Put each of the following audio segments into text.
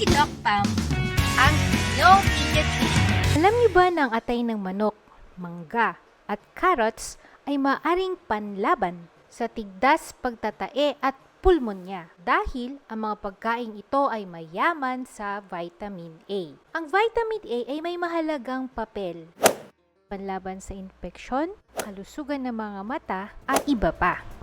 si Doc Pam, ang inyong pediatrician. Alam niyo ba na ang atay ng manok, mangga, at carrots ay maaring panlaban sa tigdas pagtatae at pulmonya dahil ang mga pagkain ito ay mayaman sa vitamin A. Ang vitamin A ay may mahalagang papel panlaban sa infeksyon, kalusugan ng mga mata, at iba pa.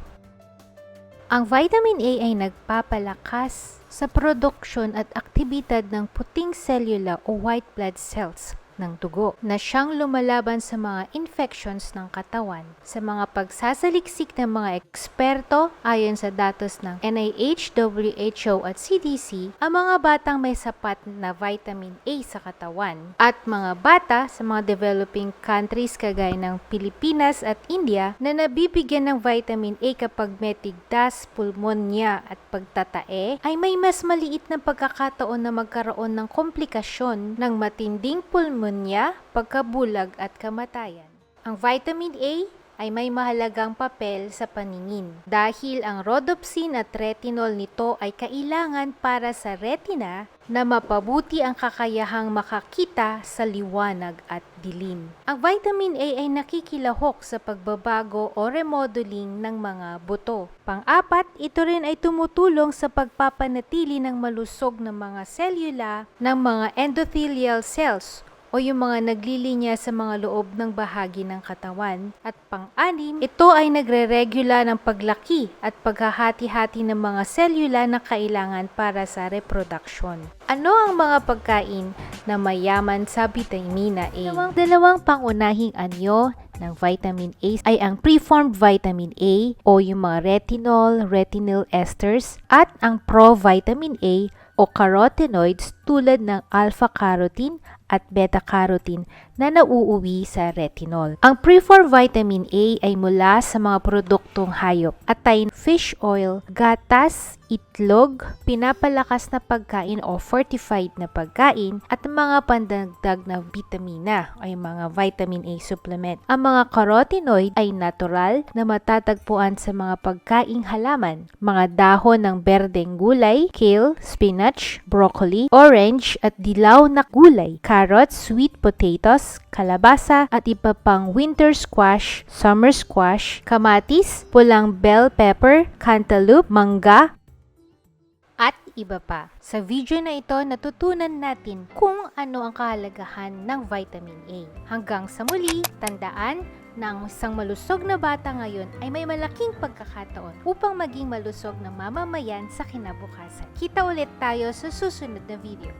Ang vitamin A ay nagpapalakas sa produksyon at aktibidad ng puting selula o white blood cells ng dugo na siyang lumalaban sa mga infections ng katawan. Sa mga pagsasaliksik ng mga eksperto ayon sa datos ng NIH, WHO at CDC, ang mga batang may sapat na vitamin A sa katawan at mga bata sa mga developing countries kagaya ng Pilipinas at India na nabibigyan ng vitamin A kapag may tigdas, pulmonya at pagtatae ay may mas maliit na pagkakataon na magkaroon ng komplikasyon ng matinding pulmonya, pagkabulag at kamatayan. Ang vitamin A ay may mahalagang papel sa paningin dahil ang rhodopsin at retinol nito ay kailangan para sa retina na mapabuti ang kakayahang makakita sa liwanag at dilim. Ang vitamin A ay nakikilahok sa pagbabago o remodeling ng mga buto. Pang-apat, ito rin ay tumutulong sa pagpapanatili ng malusog na mga selula ng mga endothelial cells o yung mga naglilinya sa mga loob ng bahagi ng katawan. At pang-anim, ito ay nagre-regula ng paglaki at paghahati-hati ng mga selula na kailangan para sa reproduction. Ano ang mga pagkain na mayaman sa vitamina A? Dalawang, dalawang pangunahing anyo ng vitamin A ay ang preformed vitamin A o yung mga retinol, retinol esters at ang provitamin A o carotenoids tulad ng alpha-carotene at beta-carotene na nauuwi sa retinol. Ang preformed vitamin A ay mula sa mga produktong hayop at ay fish oil, gatas, itlog, pinapalakas na pagkain o fortified na pagkain at mga pandagdag na vitamina ay mga vitamin A supplement. Ang mga carotenoid ay natural na matatagpuan sa mga pagkaing halaman, mga dahon ng berdeng gulay, kale, spinach, broccoli, orange at dilaw na gulay, carrots, sweet potatoes, kalabasa at iba pang winter squash, summer squash, kamatis, pulang bell pepper, cantaloupe, mangga, at iba pa. Sa video na ito, natutunan natin kung ano ang kahalagahan ng vitamin A. Hanggang sa muli, tandaan na ang isang malusog na bata ngayon ay may malaking pagkakataon upang maging malusog na mamamayan sa kinabukasan. Kita ulit tayo sa susunod na video.